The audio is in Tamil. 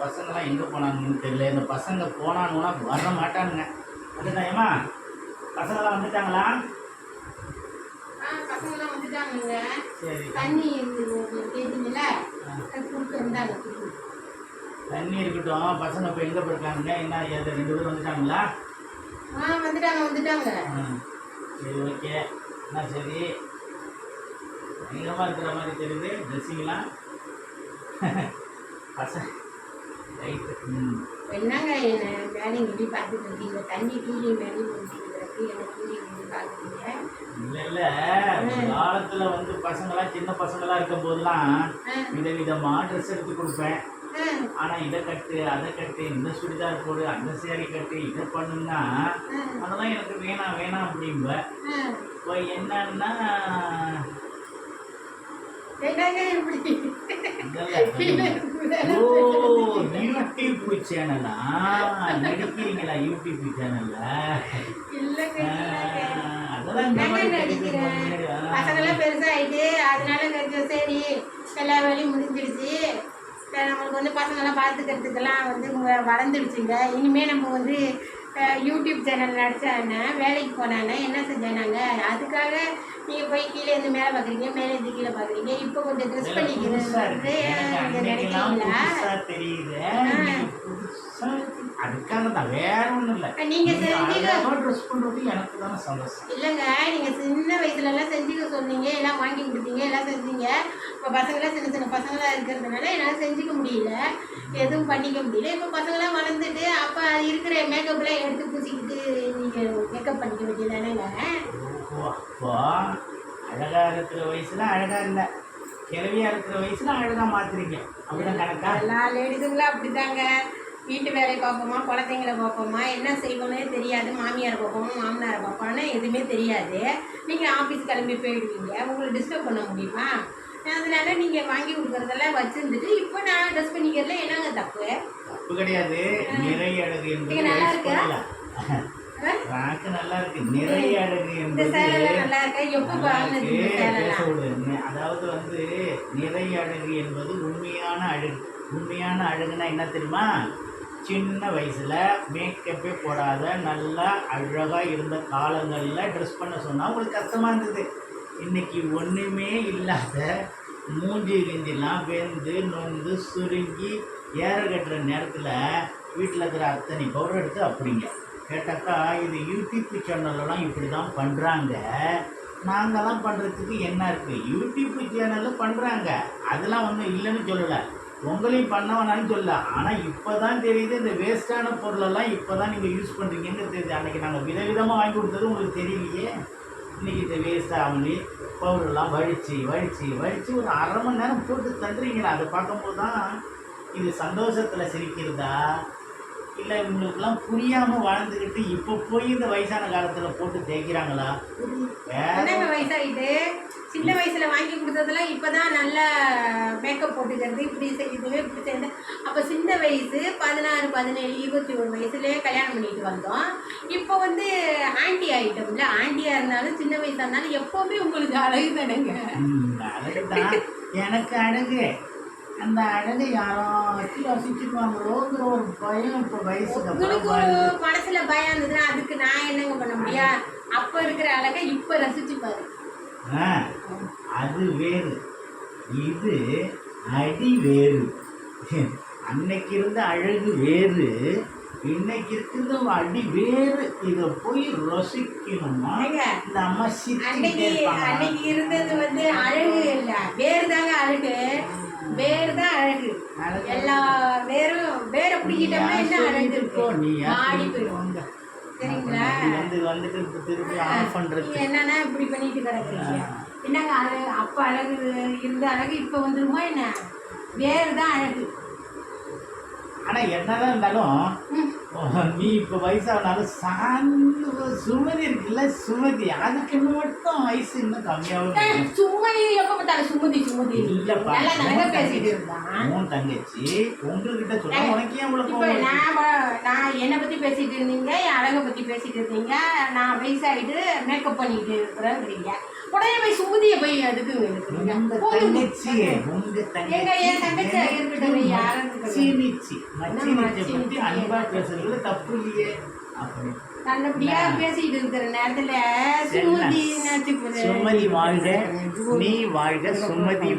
பசங்களாம் எங்கே போனாங்கன்னு தெரியல. இந்த பசங்க போனானுன்னா வர மாட்டானுங்க. வந்துட்டாயம்மா பசங்களாம் வந்துட்டாங்களா? ஆ பசங்களாம் வந்துட்டாங்கங்க. சரி. தண்ணி. தண்ணி இருக்கட்டும். பசங்க இப்போ எங்கே போயிருக்காங்க? என்ன ஏது ரெண்டு பேரும் வந்துட்டாங்களா? ஆ வந்துட்டாங்க வந்துட்டாங்க. சரி ஓகே. என்ன சரி? பயங்கரமாக இருக்கிற மாதிரி தெரியுது. ட்ரெஸ்ஸிங்லாம் பசங்க என்னங்க என்ன மேலே இப்படி பார்த்துட்டு இருக்கீங்க. தண்ணி கீழே மேலே கிடக்கு என்ன கீழே இப்படி பார்க்குறீங்க? இல்ல காலத்துல வந்து பசங்களாம் சின்ன பசங்களா இருக்கும் போதெல்லாம் விதவிதமா ட்ரெஸ் எடுத்து கொடுப்பேன். ஆ. ஆனா இதை கட்டு அதை கட்டு இந்த சுடிதார் போடு அந்த சேரீ கட்டு இதை பண்ணுன்னா அதெல்லாம் எனக்கு வேணாம் வேணாம் அப்படிம்ப ஆ. இப்போ என்னன்னா என்னங்க இப்படி? ஓ சேனலா நடிக்கிறீங்களா யூடியூப் சேனல்ல பெருசாகிட்டு அதனால கொஞ்சம் சரி எல்லா வேலையும் முடிஞ்சிடுச்சு. நம்மளுக்கு வந்து பசங்களாம் பார்த்துக்கிறதுக்கெல்லாம் வந்து வளர்ந்துடுச்சுங்க. இனிமேல் நம்ம வந்து யூடியூப் சேனல் நடிச்சானே வேலைக்கு போனானே என்ன செஞ்சானாங்க? அதுக்காக நீங்கள் போய் கீழே இருந்து மேலே பார்க்குறீங்க மேலே இருந்து கீழே பார்க்குறீங்க இப்போ கொஞ்சம் ட்ரெஸ் பண்ணிக்கிறது. வந்து நீங்கள் நினைக்கிறீங்களா. அதுக்காக தான் வேற இல்ல. நீங்க நீங்க செஞ்சீங்க. அழகா dress பண்றது எனக்கு தானே சந்தோஷம். இல்லைங்க நீங்கள் சின்ன வயசுல எல்லாம் செஞ்சுக்க சொன்னீங்க எல்லாம் வாங்கி கொடுத்தீங்க எல்லாம் செஞ்சீங்க. இப்போ பசங்களாம் சின்ன சின்ன பசங்களாம் இருக்கிறதுனால என்னால் செஞ்சுக்க முடியல. எதுவும் பண்ணிக்க முடியல. இப்போ பசங்களாம் வளர்ந்துட்டு அப்போ இருக்கிற மேக்கப்லாம் எடுத்து பூசிக்கிட்டு நீங்கள் மேக்கப் பண்ணிக்க வேண்டியதானேங்க ஓஹோ, அப்போ. அழகா இருக்கிற வயசுல அழகா இல்ல. கிழவியா இருக்கிற வயசுல அழகா மாத்துறீங்க. அப்படிதான் கணக்கா எல்லா லேடிஸுங்களும் அப்படிதாங்க. வீட்டு வேலையை பார்ப்போமா குழந்தைங்கள பார்ப்போமா என்ன செய்வோன்னே தெரியாது. மாமியாரை பார்ப்போமா மாமனாரை பார்ப்போம்னா எதுவுமே தெரியாது. நீங்கள் ஆஃபீஸ் கிளம்பி போயிடுவீங்க. உங்களை டிஸ்டர்ப் பண்ண முடியுமா? அதனால நீங்கள் வாங்கி கொடுக்குறதெல்லாம் வச்சுருந்துட்டு இப்போ நான் ட்ரெஸ் பண்ணிக்கிறதுல என்னங்க தப்பு? தப்பு கிடையாது. நிறை அழகு என்பது? போகல. ராக்கு நல்லா இருக்கு. நிறை அழகு என்பது பேச விடுங்க. அதாவது வந்து நிறை அழகு என்பது உண்மையான அழகு. உண்மையான அழகுனா என்ன தெரியுமா? சின்ன வயசுல மேக்கப்பே போடாத நல்லா அழகா இருந்த காலங்கள்ல ட்ரெஸ் பண்ண சொன்னா உங்களுக்கு கஷ்டமா இருந்தது. இன்னைக்கு ஒண்ணுமே இல்லாத மூஞ்சி கிஞ்சிலாம் வெந்து நொந்து சுருங்கி ஏற கட்டுற நேரத்தில் வீட்டில் இருக்கிற அத்தனை பவுடர் எடுத்து அப்படிங்க. கேட்டாக்கா இது யூடியூப் சேனல்லாம் இப்படி தான் பண்ணுறாங்க நாங்கள்லாம் பண்ணுறதுக்கு என்ன இருக்குது யூடியூப் சேனலும் பண்ணுறாங்க அதெல்லாம் ஒன்றும் இல்லைன்னு சொல்லலை. உங்களையும் பண்ண வேணாம்னு சொல்லல. ஆனால் இப்போ தான் தெரியுது இந்த வேஸ்ட்டான பொருளெல்லாம் இப்போ தான் நீங்கள் யூஸ் பண்ணுறீங்கன்னு தெரியுது. அன்றைக்கி நாங்கள் விதவிதமாக வாங்கி கொடுத்தது உங்களுக்கு தெரியலையே. இன்றைக்கி இந்த வேஸ்ட்டாக அவங்களே பவுடர்லாம் வழித்து வழித்து வழித்து ஒரு அரை மணி நேரம் போட்டு தண்டுறீங்களா அதை பார்க்கும்போது தான் இது சந்தோஷத்தில் சிரிக்கிறதா? இல்லை இவங்களுக்குலாம் புரியாமல் வாழ்ந்துக்கிட்டு இப்போ போய் இந்த வயசான காலத்தில் போட்டு தேய்க்கிறாங்களா? என்னங்க வயசாகிட்டு சின்ன வயசுல வாங்கி கொடுத்ததெல்லாம் இப்பதான் நல்ல மேக்கப் போட்டுக்கிறது இப்படி செய்யுது இப்படி செய்யுது. அப்போ சின்ன வயசு பதினாறு பதினேழு இருபத்தி ஒரு வயசுலயே கல்யாணம் பண்ணிட்டு வந்தோம். இப்போ வந்து ஆண்டி ஆயிட்டோம்ல. ஆண்டியா இருந்தாலும் சின்ன வயசா இருந்தாலும் எப்பவுமே உங்களுக்கு அழகு தானேங்க? ம், அழகுதான். எனக்கு அழகு. அந்த அழகு யாராச்சும் ரசிச்சுக்குவாங்களோங்கிற ஒரு பயம் இப்போ வயசுக்கு அப்புறம் உங்களுக்கு வருது. மனசுல பயம் இருந்ததுன்னா அதுக்கு நான் என்னங்க பண்ண முடியும்? அப்ப இருக்கிற அழகை இப்ப ரசிச்சு பாரு அது வேறு. இது அடி வேறு. அன்னைக்கு இருந்த அழகு வேறு. இன்னைக்கு இருக்கிறது அடி வேறு. இதை போய் ரசிக்கணுமா? இந்த அம்மா அன்னைக்கு இருப்பாங்க அன்னைக்கு இருந்தது வந்து அழகு இல்ல. வேர் தாங்க அழகு. எல்லா வேரும் வேரை பிடிக்கிட்டோம்னா என்ன மாடி போயிடும் சரிங்களா? வந்து வந்துட்டு திருப்பி ஆஃப் என்னன்னா இப்படி பண்ணிட்டு கிடக்குறீங்க. என்னங்க அழகு? அப்ப அழகு இருந்த அழகு இப்ப வந்துருமா என்ன? வேர் தான் அழகு. ஆனா என்னதான் இருந்தாலும். நீ இப்ப வயசானாலும் சாந்து சுமதி இருக்குல்ல சுமதி. அதுக்கு மட்டும் வயசு இன்னும் இருக்கு. சுமதி எப்ப பார்த்தாலும் சுமதி சுமதி. இல்லப்பா நல்லா பேசிட்டு இருந்தான் உன் தங்கச்சி உங்ககிட்ட சொல்ல உனக்கு வருது? நான் நான் என்னை பற்றி பேசிட்டு இருந்தீங்க என் அழகை பற்றி பேசிட்டு இருந்தீங்க நான் வயசாகிட்டு மேக்கப் பண்ணிட்டு இருக்கிறேங்கிறீங்க. உடனே போய் சுமதியை போய் எடுக்கிறீங்க தங்கச்சி எங்க என் தங்கச்சி இருக்கட்டும் யாரும் இருக்கட்டும் மச்சினிச்சி. மச்சினிச்சை பேசுறதுல தப்பு இல்லையே அப்படி நல்லபடியா பேசிட்டு இருக்கிற நேரத்துல சுமதி சுமதி வாழ்க. நீ வாழ்க சுமதி